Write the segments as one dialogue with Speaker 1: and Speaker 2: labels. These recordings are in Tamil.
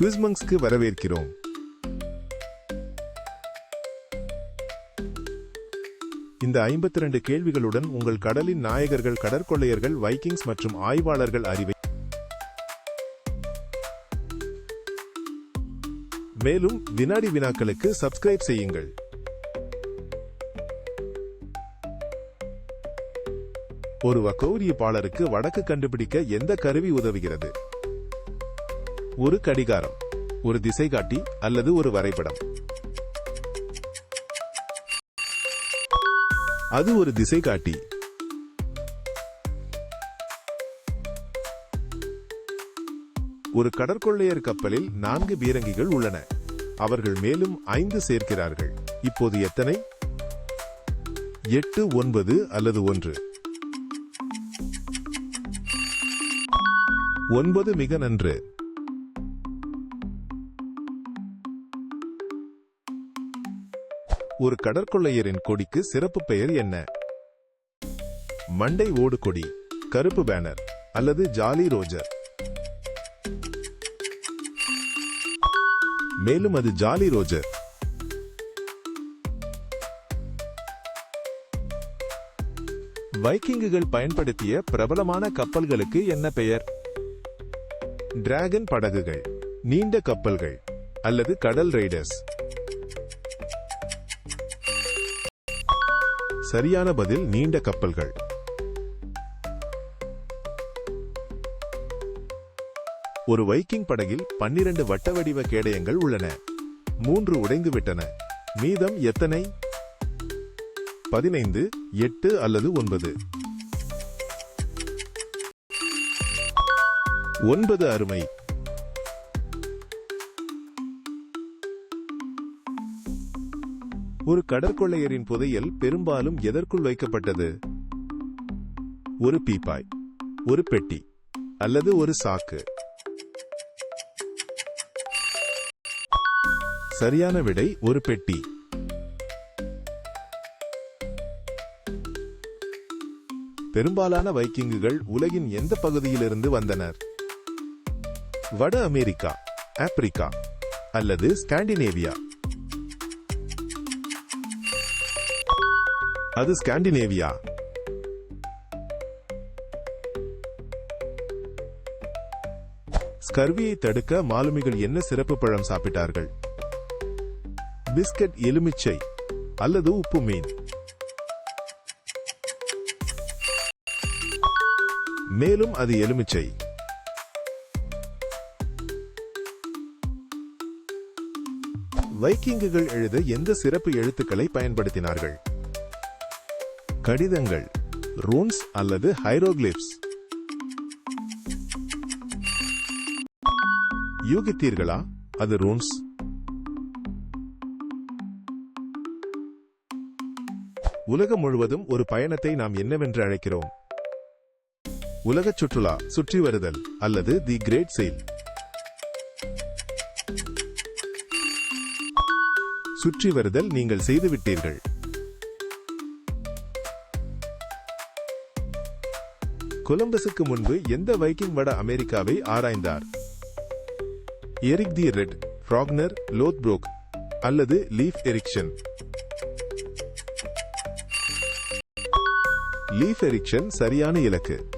Speaker 1: குவிஸ்மங்ஸ்க்கு வரவேற்கிறோம். இந்த 52 கேள்விகளுடன் உங்கள் கடலின் நாயகர்கள் கடற்கொள்ளையர்கள் வைக்கிங்ஸ் மற்றும் ஆய்வாளர்கள் அறிவை மேலும் வினாடி வினாக்களுக்கு சப்ஸ்கிரைப் செய்யுங்கள். ஒரு வக்கோரியப்பாளருக்கு வடக்கு கண்டுபிடிக்க எந்த கருவி உதவுகிறது? ஒரு கடிகாரம் ஒரு திசைகாட்டி அல்லது ஒரு வரைபடம். அது ஒரு திசைகாட்டி. ஒரு கடற்கொள்ளையர் கப்பலில் நான்கு பீரங்கிகள் உள்ளன. அவர்கள் மேலும் ஐந்து சேர்க்கிறார்கள். இப்போது எத்தனை? எட்டு ஒன்பது அல்லது ஒன்று? ஒன்பது மிக நன்று. ஒரு கடற்கொள்ளையரின் கொடிக்கு சிறப்பு பெயர் என்ன? மண்டை ஓடு கொடி கருப்பு பேனர் அல்லது ஜாலி ரோஜர்? மேலும் அது ஜாலி ரோஜர். வைக்கிங்குகள் பயன்படுத்திய பிரபலமான கப்பல்களுக்கு என்ன பெயர்? டிராகன் படகுகள் நீண்ட கப்பல்கள் அல்லது கடல் ரைடர்ஸ்? சரியான பதில் நீண்ட கப்பல்கள். ஒரு வைக்கிங் படகில் பன்னிரண்டு வட்ட வடிவ கேடயங்கள் உள்ளன. மூன்று உடைந்துவிட்டன. மீதம் எத்தனை? பதினைந்து எட்டு அல்லது ஒன்பது. ஒன்பது அருமை. ஒரு கடற்கொள்ளையரின் புதையல் பெரும்பாலும் எதற்குள் வைக்கப்பட்டது? ஒரு பீப்பாய் ஒரு பெட்டி அல்லது ஒரு சாக்கு. சரியான விடை ஒரு பெட்டி. பெரும்பாலான வைக்கிங்குகள் உலகின் எந்த பகுதியிலிருந்து வந்தனர்? வட அமெரிக்கா ஆப்பிரிக்கா அல்லது ஸ்காண்டினேவியா. அது ஸ்காண்டினேவியா. ஸ்கர்வியை தடுக்க மாலுமிகள் என்ன சிறப்பு பழம் சாப்பிட்டார்கள்? பிஸ்கட் எலுமிச்சை அல்லது உப்பு மீன். மேலும் அது எலுமிச்சை. வைக்கிங்குகள் எழுத எந்த சிறப்பு எழுத்துக்களை பயன்படுத்தினார்கள்? கடிதங்கள் ரூன்ஸ் அல்லது ஹைரோகிளிப்ஸ் யூகித்தீர்களா? அது ரூன்ஸ் உலகம் முழுவதும் ஒரு பயணத்தை நாம் என்னவென்று அழைக்கிறோம்? உலக சுற்றுலா சுற்றி வருதல் அல்லது தி கிரேட் செயில் சுற்றி வருதல் நீங்கள் செய்துவிட்டீர்கள். கொலம்பஸுக்கு முன்பு எந்த வைக்கிங் வட அமெரிக்காவை ஆராய்ந்தார்? எரிக் தி ரெட் ஃப்ராக்னர் லோத்ப்ரோக் அல்லது லீஃப் எரிக்ஷன் லீஃப் எரிக்ஷன் சரியான இலக்கு.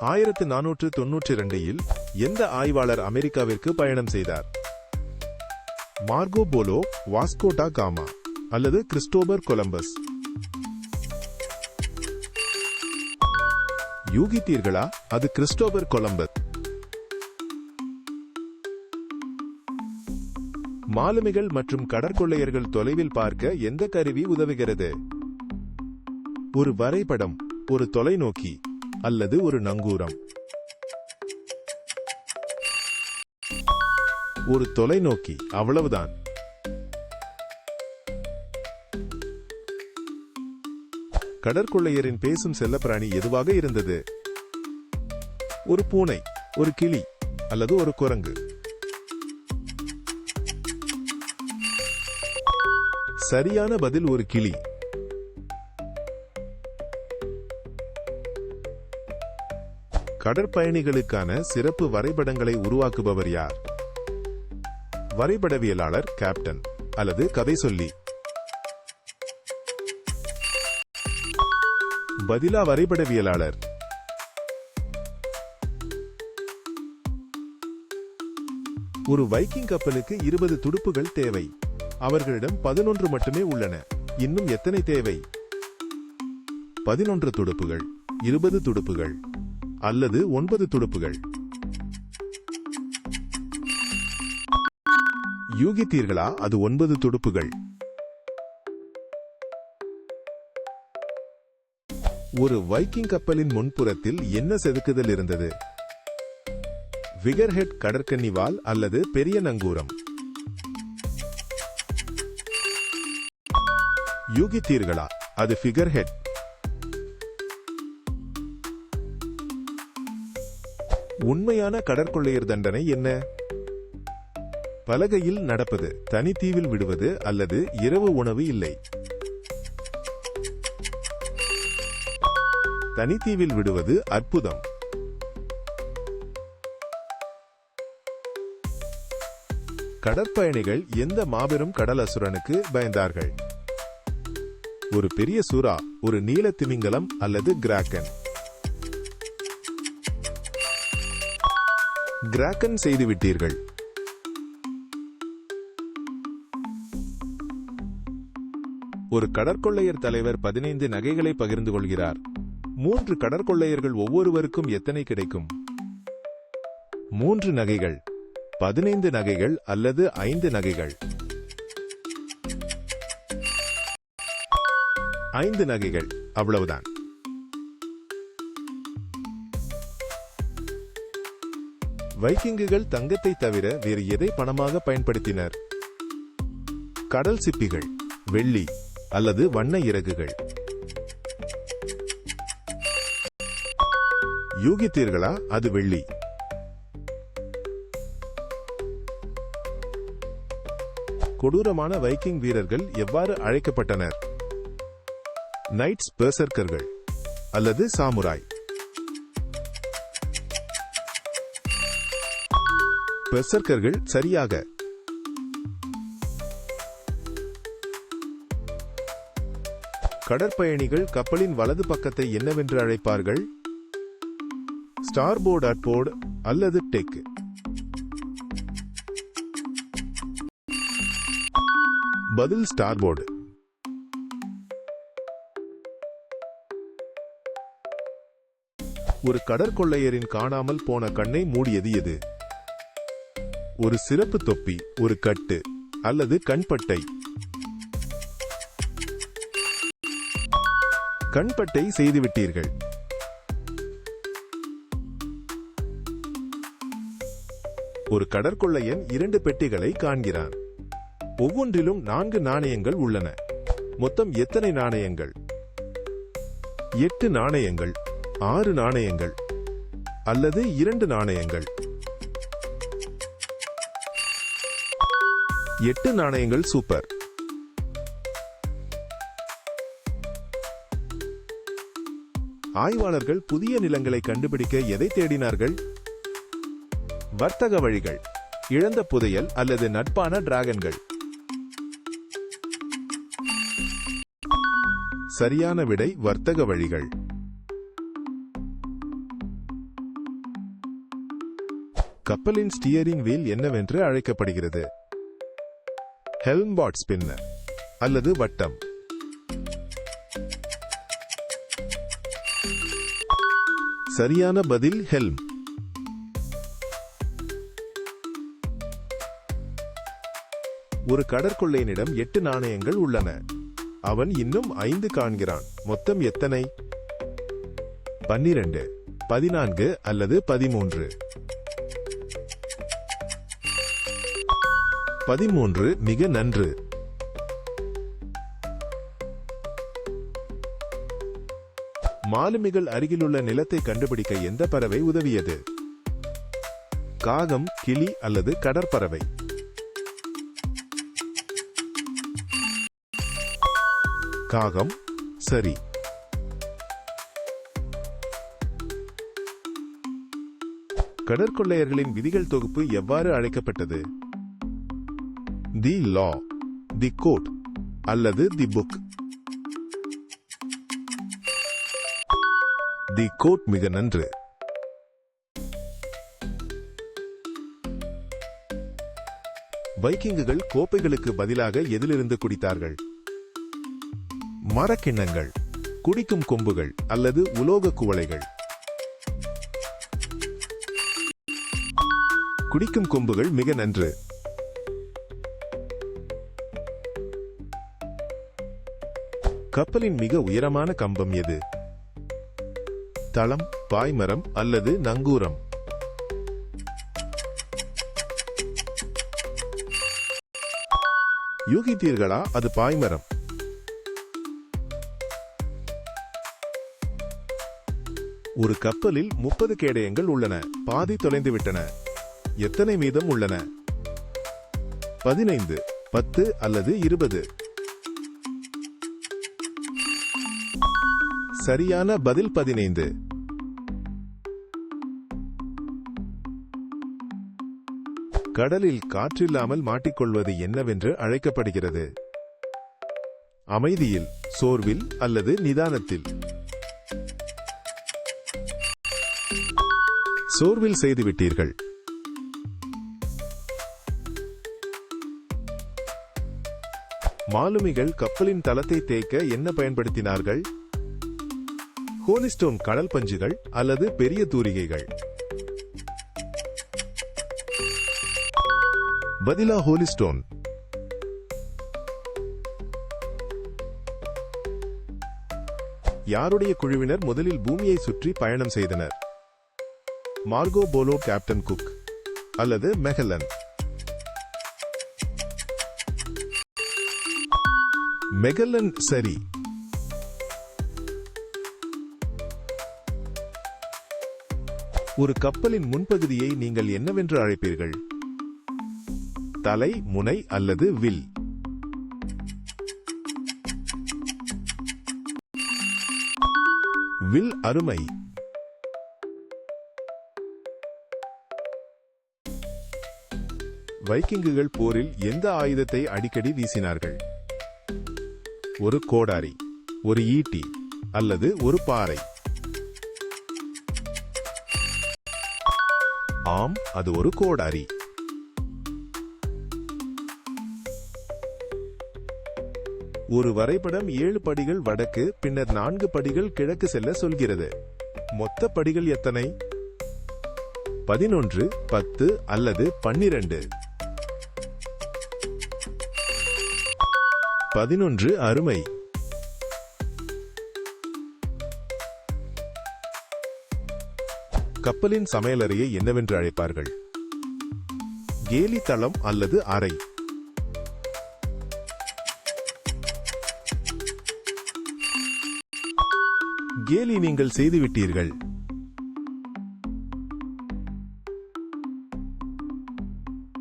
Speaker 1: ஆயிரத்து நானூற்று தொன்னூற்றி இரண்டில் எந்த ஆய்வாளர் அமெரிக்காவிற்கு பயணம் செய்தார்? Marco Polo Vasco da Gama. அல்லது கிறிஸ்டோபர் கொலம்பஸ். யூகித்தீர்களா அது கிறிஸ்டோபர் கொலம்பஸ். மாலுமிகள் மற்றும் கடற்கொள்ளையர்கள் தொலைவில் பார்க்க எந்த கருவி உதவுகிறது? ஒரு வரைபடம் ஒரு தொலைநோக்கி அல்லது ஒரு நங்கூரம். ஒரு தொலைநோக்கி அவ்வளவுதான். கடற்கொள்ளையரின் பேசும் செல்லப்பிராணி எதுவாக இருந்தது? ஒரு பூனை ஒரு கிளி அல்லது ஒரு குரங்கு. சரியான பதில் ஒரு கிளி. கடற்பயணிகளுக்கான சிறப்பு வரைபடங்களை உருவாக்குபவர் யார்? வரைபடவியலாளர் கேப்டன் அல்லது கதை சொல்லி. பதிலா வரைபடவியலாளர். ஒரு வைக்கிங் கப்பலுக்கு இருபது துடுப்புகள் தேவை. அவர்களிடம் பதினொன்று மட்டுமே உள்ளன. இன்னும் எத்தனை தேவை? பதினொன்று துடுப்புகள் இருபது துடுப்புகள் அல்லது ஒன்பது துடுப்புகள். யூகித்தீர்களா? அது ஒன்பது துடுப்புகள். ஒரு வைக்கிங் கப்பலின் முன்புறத்தில் என்ன செதுக்குதல் இருந்தது? விகர்ஹெட் கடற்கன்னி வால் அல்லது பெரிய நங்கூரம்? யூகித்தீர்களா? அது ஃபிகர் ஹெட் உண்மையான கடற்கொள்ளையர் தண்டனை என்ன? பலகையில் நடப்பது தனித்தீவில் விடுவது அல்லது இரவு உணவு இல்லை. தனித்தீவில் விடுவது அற்புதம். கடற்பயணிகள் எந்த மாபெரும் கடல் அசுரனுக்கு பயந்தார்கள்? ஒரு பெரிய சுறா ஒரு நீல திமிங்கலம் அல்லது கிராக்கன்? கிராக்கன் செய்துவிட்டீர்கள். ஒரு கடற்கொள்ளையர் தலைவர் பதினைந்து நகைகளை பகிர்ந்து கொள்கிறார். மூன்று கடற்கொள்ளையர்கள் ஒவ்வொருவருக்கும் எத்தனை கிடைக்கும்? மூன்று நகைகள். பதினைந்து நகைகள் அல்லது ஐந்து நகைகள். ஐந்து நகைகள். அவ்வளவுதான். வைக்கிங்குகள் தங்கத்தை தவிர வேறு எதை பணமாக பயன்படுத்தினர்? கடல் சிப்பிகள் வெள்ளி அல்லது வண்ண இறகுகள். யூகித்தீர்களா? அது வெள்ளி. கொடூரமான வைக்கிங் வீரர்கள் எவ்வாறு அழைக்கப்பட்டனர்? நைட்ஸ் பெர்சர்க்கர்கள் அல்லது சாமுராய்? பெர்சர்கர்கள் சரியாக. கடற்பயணிகள் கப்பலின் வலது பக்கத்தை என்னவென்று அழைப்பார்கள்? ஸ்டார்போர்ட் அட்போர்டு அல்லது டெக் பதில் ஸ்டார்போர்டு ஒரு கடற்கொள்ளையரின் காணாமல் போன கண்ணை மூடியது எது? ஒரு சிறப்பு தொப்பி ஒரு கட்டு அல்லது கண்பட்டை. கண்பட்டை செய்துவிட்டீர்கள். ஒரு கடற்கொள்ளையன் இரண்டு பெட்டிகளை காண்கிறான். ஒவ்வொன்றிலும் நான்கு நாணயங்கள் உள்ளன. மொத்தம் எத்தனை நாணயங்கள்? எட்டு நாணயங்கள் ஆறு நாணயங்கள் அல்லது இரண்டு நாணயங்கள்? எட்டு நாணயங்கள் சூப்பர். ஆய்வாளர்கள் புதிய நிலங்களை கண்டுபிடிக்க எதை தேடினார்கள்? வர்த்தக வழிகள் இழந்த புதையல் அல்லது நட்பான டிராகன்கள். சரியான விடை வர்த்தக வழிகள். கப்பலின் ஸ்டியரிங் வீல் என்னவென்று அழைக்கப்படுகிறது. ஹெல்ம்பாட் ஸ்பின்னர் அல்லது வட்டம். சரியான பதில் ஹெல்ம். ஒரு கடற்கொள்ளையனிடம் எட்டு நாணயங்கள் உள்ளன. அவன் இன்னும் ஐந்து காண்கிறான். மொத்தம் எத்தனை? பன்னிரண்டு பதினான்கு அல்லது பதிமூன்று? பதிமூன்று மிக நன்று. மாலுமிகள் அருகிலுள்ள நிலத்தை கண்டுபிடிக்க எந்த பறவை உதவியது? காகம் கிளி அல்லது கடற்பறவை? காகம் சரி. கடற்கொள்ளையர்களின் விதிகள் தொகுப்பு எவ்வாறு அழைக்கப்பட்டது? தி லா தி கோட் அல்லது தி புக் தி கோட் மிக நன்று. வைக்கிங்குகள் கோப்பைகளுக்கு பதிலாக எதிலிருந்து குடித்தார்கள்? மரக்கிண்ணங்கள் குடிக்கும் கொம்புகள் அல்லது உலோக குவளைகள். குடிக்கும் கொம்புகள் மிக நன்று. கப்பலின் மிக உயரமான கம்பம் எது? தளம் பாய்மரம் அல்லது நங்கூரம்? யூகித்தீர்களா அது பாய்மரம்? ஒரு கப்பலில் முப்பது கேடயங்கள் உள்ளன. பாதி தொலைந்து விட்டன எத்தனை மீதம் உள்ளன? பதினைந்து பத்து அல்லது இருபது? சரியான பதில் பதினைந்து. கடலில் காற்றில்லாமல் மாட்டிக்கொள்வது என்னவென்று அழைக்கப்படுகிறது. அமைதியில் சோர்வில் அல்லது நிதானத்தில். சோர்வில் செய்துவிட்டீர்கள். மாலுமிகள் கப்பலின் தளத்தை தேய்க்க என்ன பயன்படுத்தினார்கள்? ஹோலிஸ்டோன் கடல் பஞ்சுகள் அல்லது பெரிய தூரிகைகள்? பதிலா ஹோலிஸ்டோன். யாருடைய குழுவினர் முதலில் பூமியை சுற்றி பயணம் செய்தனர்? மார்கோ போலோ கேப்டன் குக் அல்லது மெகலன் மெகலன் சரி. ஒரு கப்பலின் முன்பகுதியை நீங்கள் என்னவென்று அழைப்பீர்கள்? தலை முனை அல்லது வில்? வில் அருமை. வைக்கிங்குகள் போரில் எந்த ஆயுதத்தை அடிக்கடி வீசினார்கள்? ஒரு கோடாரி ஒரு ஈட்டி அல்லது ஒரு பாறை. ஆம் அது ஒரு கோடாரி. ஒரு வரைபடம் ஏழு படிகள் வடக்கு பின்னர் நான்கு படிகள் கிழக்கு செல்ல சொல்கிறது. மொத்த படிகள் எத்தனை? பதினொன்று பத்து அல்லது பன்னிரண்டு. பதினொன்று அருமை. கப்பலின் சமையலறையை என்னவென்று அழைப்பார்கள்? கேலி தளம் அல்லது அறை? கேலி நீங்கள் செய்துவிட்டீர்கள்.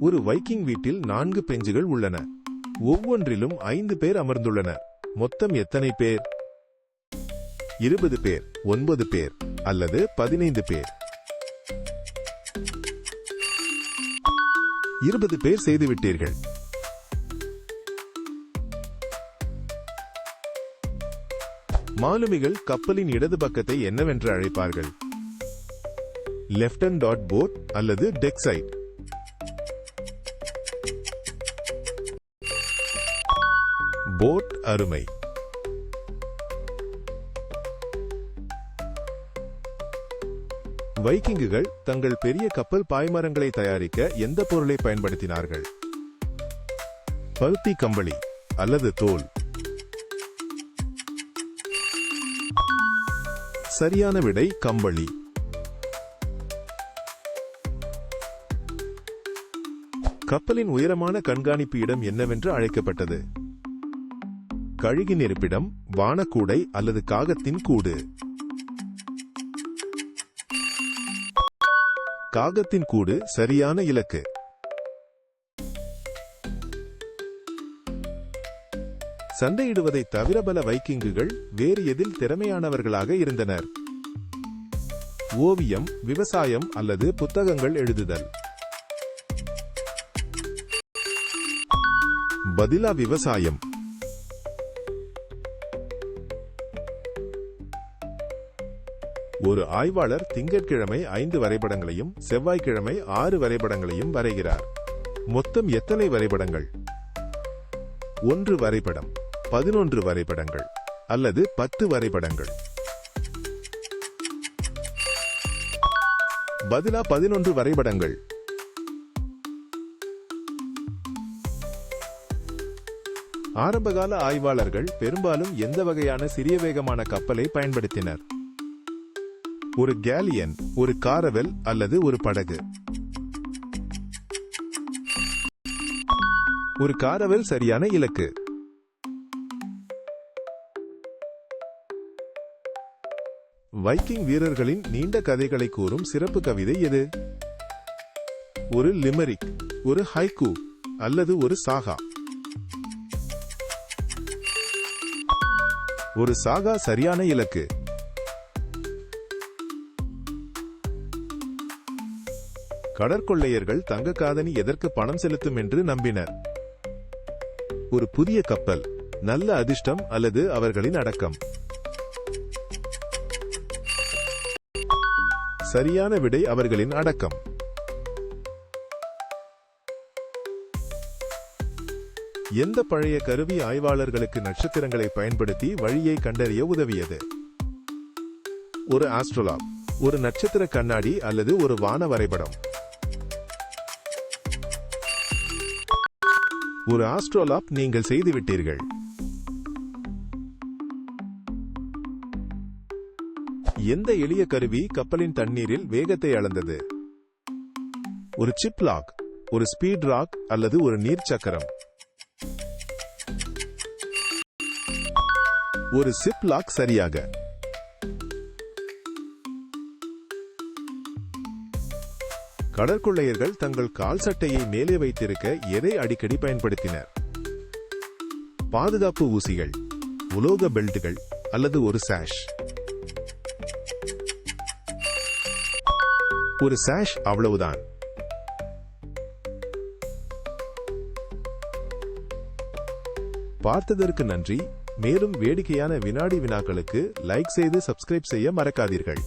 Speaker 1: ஒரு வைக்கிங் வீட்டில் நான்கு பெஞ்சுகள் உள்ளன. ஒவ்வொன்றிலும் ஐந்து பேர் அமர்ந்துள்ளனர். மொத்தம் எத்தனை பேர்? இருபது பேர் ஒன்பது பேர் அல்லது பதினைந்து பேர். இருபது பேர் செய்துவிட்டீர்கள். மாலுமிகள் கப்பலின் இடது பக்கத்தை என்னவென்று அழைப்பார்கள்? லெப்டன் டாட் போட் அல்லது டெக் அருமை. வைக்கிங்குகள் தங்கள் பெரிய கப்பல் பாய்மரங்களை தயாரிக்க எந்த பொருளை பயன்படுத்தினார்கள்? பருத்தி கம்பளி அல்லது தோல். சரியான விடை கம்பளி. கப்பலின் உயரமான கண்காணிப்பு இடம் என்னவென்று அழைக்கப்பட்டது. கழுகின் இருப்பிடம் வானக்கூடை அல்லது காகத்தின் கூடு. காகத்தின் கூடு சரியான இலக்கு. சண்டையிடுவதை தவிர பல வைக்கிங்குகள் வேறு எதில் திறமையானவர்களாக இருந்தனர். ஓவியம் விவசாயம் அல்லது புத்தகங்கள் எழுதுதல். பதிலா விவசாயம். ஒரு ஆய்வாளர் திங்கட்கிழமை ஐந்து வரைபடங்களையும் செவ்வாய்க்கிழமை ஆறு வரைபடங்களையும் வரைகிறார். மொத்தம் எத்தனை வரைபடங்கள்? ஒன்று வரைபடம் பதினொன்று வரைபடங்கள் அல்லது பத்து வரைபடங்கள். பதிலா பதினொன்று வரைபடங்கள். ஆரம்பகால ஆய்வாளர்கள் பெரும்பாலும் எந்த வகையான சிறிய வேகமான கப்பலை பயன்படுத்தினர்? ஒரு கேலியன் ஒரு காரவெல் அல்லது ஒரு படகு. ஒரு காரவெல் சரியான இலக்கு. வைக்கிங் வீரர்களின் நீண்ட கதைகளை கூறும் சிறப்பு கவிதை எது? ஒரு லிமரிக் ஒரு ஹைகூ அல்லது ஒரு சாகா. ஒரு சாகா சரியான இலக்கு. கடற்கொள்ளையர்கள் தங்க காதணி எதற்கு பணம் செலுத்தும் என்று நம்பினர். ஒரு புதிய கப்பல் நல்ல அதிர்ஷ்டம் அல்லது அவர்களின் அடக்கம். சரியான விடை அவர்களின் அடக்கம். எந்த பழைய கருவி ஆய்வாளர்களுக்கு நட்சத்திரங்களை பயன்படுத்தி வழியை கண்டறிய உதவியது? ஒரு ஆஸ்ட்ரோலாப் ஒரு நட்சத்திர கண்ணாடி அல்லது ஒரு வான வரைபடம். ஒரு ஆஸ்ட்ரோலாப் நீங்கள் செய்துவிட்டீர்கள். எந்த எளிய கருவி கப்பலின் தண்ணீரில் வேகத்தை அளந்தது? ஒரு சிப் லாக் ஒரு ஸ்பீட் ராக் அல்லது ஒரு நீர் சக்கரம். ஒரு சிப் லாக் சரியாக. கடற்கொள்ளையர்கள் தங்கள் கால் சட்டையை மேலே வைத்திருக்க எதை அடிக்கடி பயன்படுத்தினர்? பாதுகாப்பு ஊசிகள் உலோக பெல்ட்டுகள் அல்லது ஒரு சாஷ்? ஒரு சாஷ் அவ்வளவுதான். பார்த்ததற்கு நன்றி. மேலும் வேடிக்கையான வினாடி வினாக்களுக்கு லைக் செய்து சப்ஸ்கிரைப் செய்ய மறக்காதீர்கள்.